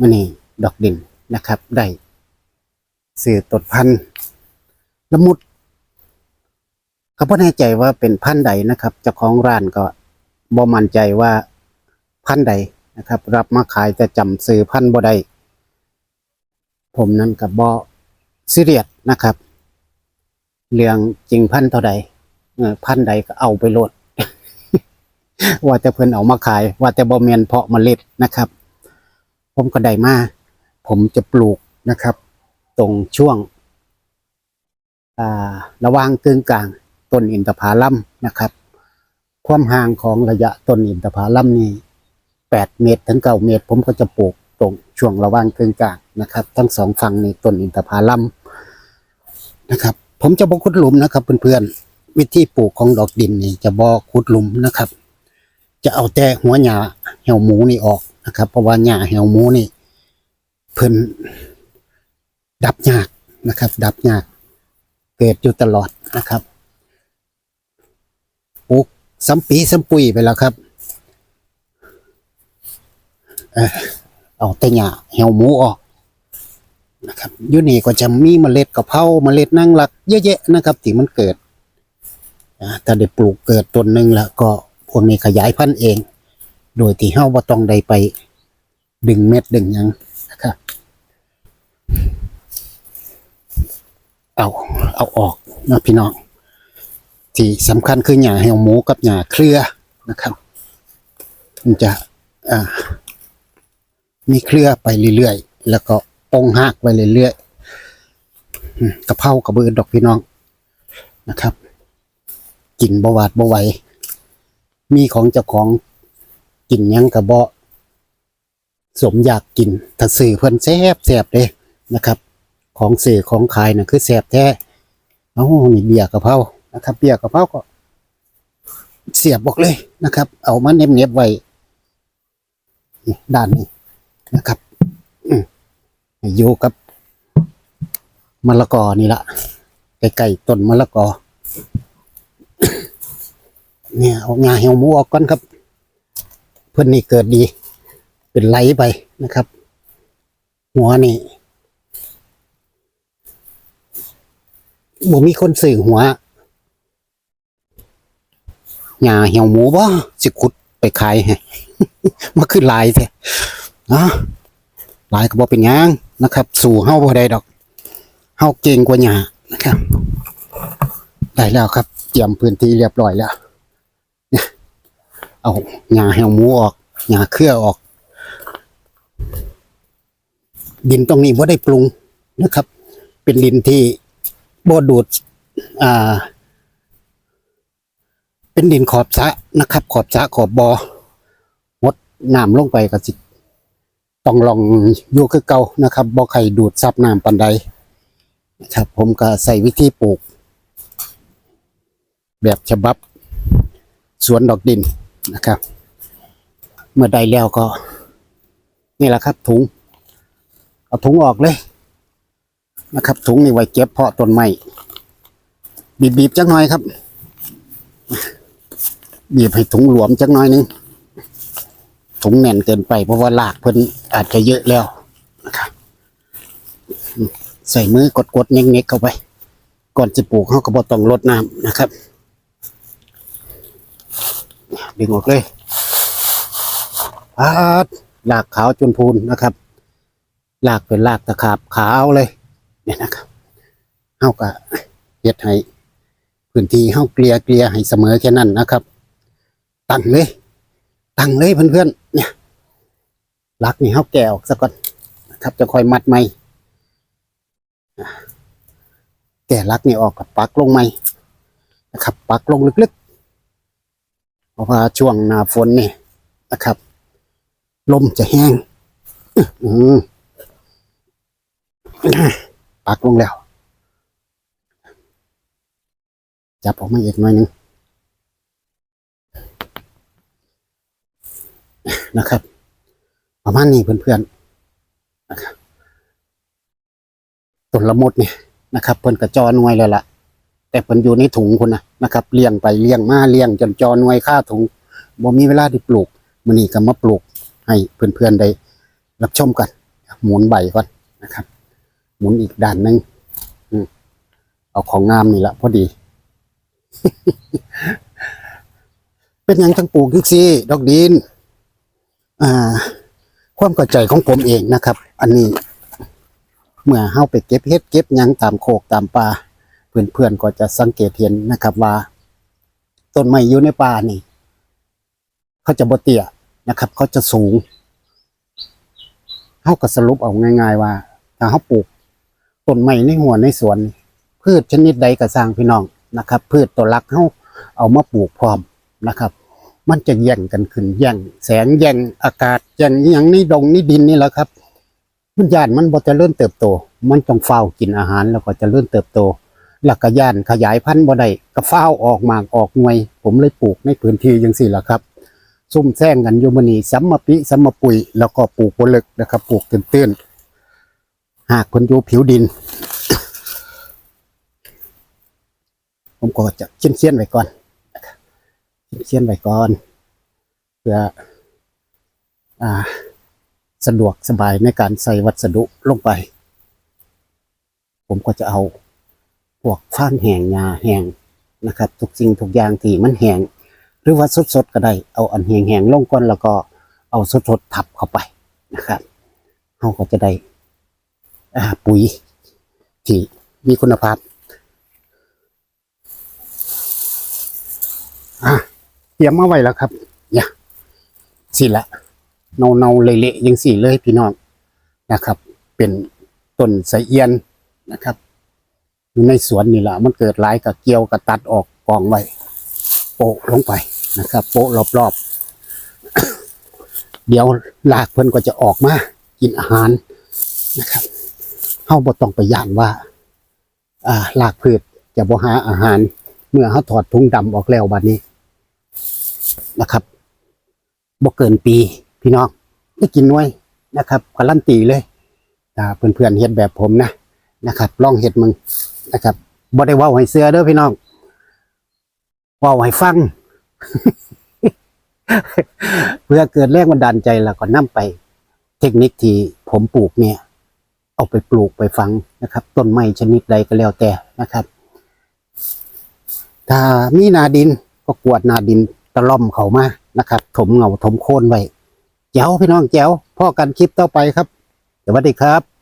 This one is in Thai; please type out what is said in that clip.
มื่อนี้ดอกดินนะครับ ได้สื่อตดพันธุ์ละมุดเขาพ่แน่ใจว่าเป็นพันธุ์ใดนะครับเจ้าของร้านก็บ่มั่นใจว่าพันธุ์ใดนะครับ รับมาขายแต่จำซื้อพันธุ์บ่ได้ผมนั้นกับบ่ซีเรียสนะครับ เรื่องจริงพันธุ์เท่าใดพันธุ์ใดก็เอาไปโหลดว่าแต่เพิ่นเอามาขาย ว่าแต่บ่แม่นเพาะเมล็ดนะครับ ผมก็ได้มาผมจะปลูกนะครับ ตรงช่วงระว่างกึ่งกลางต้นอินทผลัมนะครับ ความห่างของระยะต้นอินทผลัมนี่แปดเมตรถึงเก้าเมตร ผมก็จะปลูกตรงช่วงระว่างกึ่งกลางนะครับ ทั้งสองฝั่งนี่ต้นอินทผลัมนะครับ ผมจะบอกขุดหลุมนะครับเพื่อนๆวิธีปลูกของดอกดินนี่จะบอกขุดหลุมนะครับ จะเอาแต่หัวหญ้าเหี่ยวหมูนี่ออก นะครับ เพราะว่าหญ้าเหี่ยวหมูนี่เพิ่นดับยากนะครับ ดับยาก เกิดอยู่ตลอดนะครับปลูกสัมปีสัมปุยไปแล้วครับเออเอาแต่หญ้าเหี่ยวหมูออกนะครับยูนี่ก็จะมีเมล็ดกะเพราเมล็ดนางรักเยอะแยะนะครับที่มันเกิดอ่าถ้าได้ปลูกเกิดต้นหนึ่งแล้วก็พวกนี้ขยายพันธุ์เอง โดยที่เฮาบ่ต้องได้ไป ดึงเม็ดดึงหยังนะครับเอาเอาออกนะพี่น้อง ที่สำคัญคือหญ้าเหี่ยวหมูกับหญ้าเครือนะครับ มันจะอ่ามีเครือไปเรื่อยๆ แล้วก็ปงหักไปเรื่อยๆกระเพรากระเบือดอกพี่น้องนะครับ กินบหวาดบไหวมีของเจ้าของ กินยังกระเบาะสมอยากกินถ้าสื่อเพิ่นแซ่บแซ่บเลยนะครับ ของสื่อของขายนะคือแซ่บแท้เอ้านี่เบียร์กะเพรานะครับเบียร์กะเพราก็ เสียบบอกเลยนะครับ เอามาเน็บเน็บไว้ด้านนี้นะครับอยู่กับมะละกอนี่ละใกล้ๆต้นมะละกอ เนี่ยเอางาเหี่ยวหมูออกก่อนครับ เพื่อนนี่เกิดดี เป็นไหลไปนะครับ หัวนี่บ่มีคนสื่อหัวหญ้าเหี่ยวหมูบ่สิขุดไปขายให้มาคือหลายแท้นะลายก็บ่เป็นหยังนะครับ สู่เฮาบ่ได้ดอกเฮาเก่งกว่าหญ้านะครับ ได้แล้วครับ เตรียมพื้นที่เรียบร้อยแล้ว เอาหญ้าเหี่ยวหมูออกหญ้าเครือออก ดินตรงนี้ว่าได้ปรุงนะครับ เป็นดินที่บ่ดูดอ่า เป็นดินขอบสะนะครับ ขอบสะขอบบอมดน้ำลงไปก็สิต้องลองอยู่คือเก่านะครับบ่ใครดูดซับน้ำปันใดนะครับผมก็ใส่วิธีปลูก แบบฉบับ สวนดอกดิน นะครับ เมื่อใดแล้วก็ นี่แหละครับถุง เอาถุงออกเลย นะครับ ถุงนี่ไว้เก็บเพาะต้นไม้บีบๆจักหน่อยครับ บีบให้ถุงหลวมจักหน่อยหนึงถุงแน่นเกินไปเพราะว่าลากเพิ่นอาจจะเยอะแล้วนะครับใส่มือกดๆเน็กๆเข้าไป ก่อนจะปลูกเขาก็บ่ต้องรดน้ำนะครับ ดึงออกเลยปาดลากขาวจนพูนนะครับลากเป็นลากตะขาบขาวเลยเนี่ยนะครับเฮาก็เฮ็ดให้พื้นที่เฮาเกลียเกลียให้เสมอแค่นั้นนะครับ ตั้งเลย ตั้งเลยเพื่อนๆเนี่ยลักนี่เฮาแกะออกซะก่อนนะครับ จะค่อยมัดใหม่แกะลักนี่ออกกับปักลงใหม่นะครับ ปักลงลึกๆ เพราะว่าช่วงหน้าฝนนี่นะครับ ลมจะแห้งอืปักลงแล้ว จับออกมาอีกหน่อยหนึงนะครับ ประมาณนี้เพื่อนๆนะครับต้นละมุดเนี่ยนะครับ เพิ่นกระจอหน่วยแล้วล่ะ แต่เพิ่นอยู่ในถุงคุณนะนะครับเลี้ยงไปเลี้ยงมาเลี้ยงจนจอหน่วยค่าถุงบ่มีเวลาที่ปลูกมื้อนี้ก็มาปลูกให้เพื่อนๆได้รับชมกัน หมุนใบก่อนนะครับ หมุนอีกด้านหนึ่งอืมเอาของงามนี่ละพอดี เป็นยังจังปลูกยุกซี่ดอกดิน อ่า ความเข้าใจของผมเองนะครับ อันนี้ เมื่อเฮาไปเก็บเฮ็ดเก็บยังตามโคกตามป่า เพื่อนๆก็จะสังเกตเห็นนะครับว่า ต้นไม้อยู่ในป่านี่เขาจะบเตี้ยนะครับ เขาจะสูงเฮาก็สรุปเอาง่าย ๆ ว่าถ้าเฮาปลูกต้นไม้ในหัวในสวน พืชชนิดใดก็สร้างพี่น้องนะครับ พืชตัวหลักเฮาเอามาปลูกพร้อมนะครับ มันจะแย่งกันขึ้นแย่งแสงแย่งอากาศแย่งอย่างนี้ดงนี่ดินนี่แหละครับมันยานมันบ่จะเริ่มเติบโต มันต้องเฝ้ากินอาหารแล้วก็จะเริ่มเติบโต แล้วก็ย่านขยายพันธุ์บ่ได้ก็เฝ้าวออกหมากออกหน่วย ผมเลยปลูกในพื้นที่จังซี่ละครับ ซุ่มแซงกันยูมนีสัมมะปิสัมมะปุยแล้วก็ปลูกบ่ลึกนะครับ ปลูกตื้นๆหากเพิ่นอยู่ผิวดิน ผมก็จะเคียนๆไว้ก่อนนะครับเคียนไว้ก่อน เพื่ออาสะดวกสบายในการใส่วัสดุลงไป ผมก็จะเอา พวกฟางแห้งยาแห้งนะครับ ทุกสิ่งทุกอย่างที่มันแห้งหรือว่าสดๆก็ได้เอาอันแห้งๆลงก่อนแล้วก็เอาสดๆทับเข้าไปนะครับเราก็จะได้ปุ๋ยที่มีคุณภาพอะเตรียมมาไว้แล้วครับเนี่ยสิละเนาเนาเละๆยังสี่เลยพี่น้องนะครับ เป็นต้นไสเอียนนะครับ อยู่ในสวนนี่แหละมันเกิดหลายกับเกี่ยวกับตัดออกกองไว้โปะลงไปนะครับ โปะรอบๆ เดี๋ยวลากเพิ่นก็จะออกมา กินอาหารนะครับเฮาบ่ต้องไปย่านว่าอ่าลากพืชจะบ่หาอาหาร เมื่อเฮาถอดถุงดำออกแล้วบัดนี้นะครับบ่เกินปีพี่น้องได้กินน่วยนะครับการันตีเลยถ้าเพื่อนๆเฮ็ดแบบผมนะนะครับ ลองเฮ็ดมึง นะครับบ่ได้ว้าให้เสื้อเด้อพี่น้องว้าให้ฟัง เพื่อเกิดแรงบันดาลใจแล้วก็นํไป เทคนิคที่ผมปลูกเนี่ย เอาไปปลูกไปฟังนะครับ ต้นไม้ชนิดใดก็แล้วแต่นะครับ ถ้ามีนาดินก็กวดนาดินตะล่อมเขามานะครับ ถมเงาถมโค่นไว้แจ๋วพี่น้องแจ๋วพ่อกันคลิปต่อไปครับสวัสดีครับ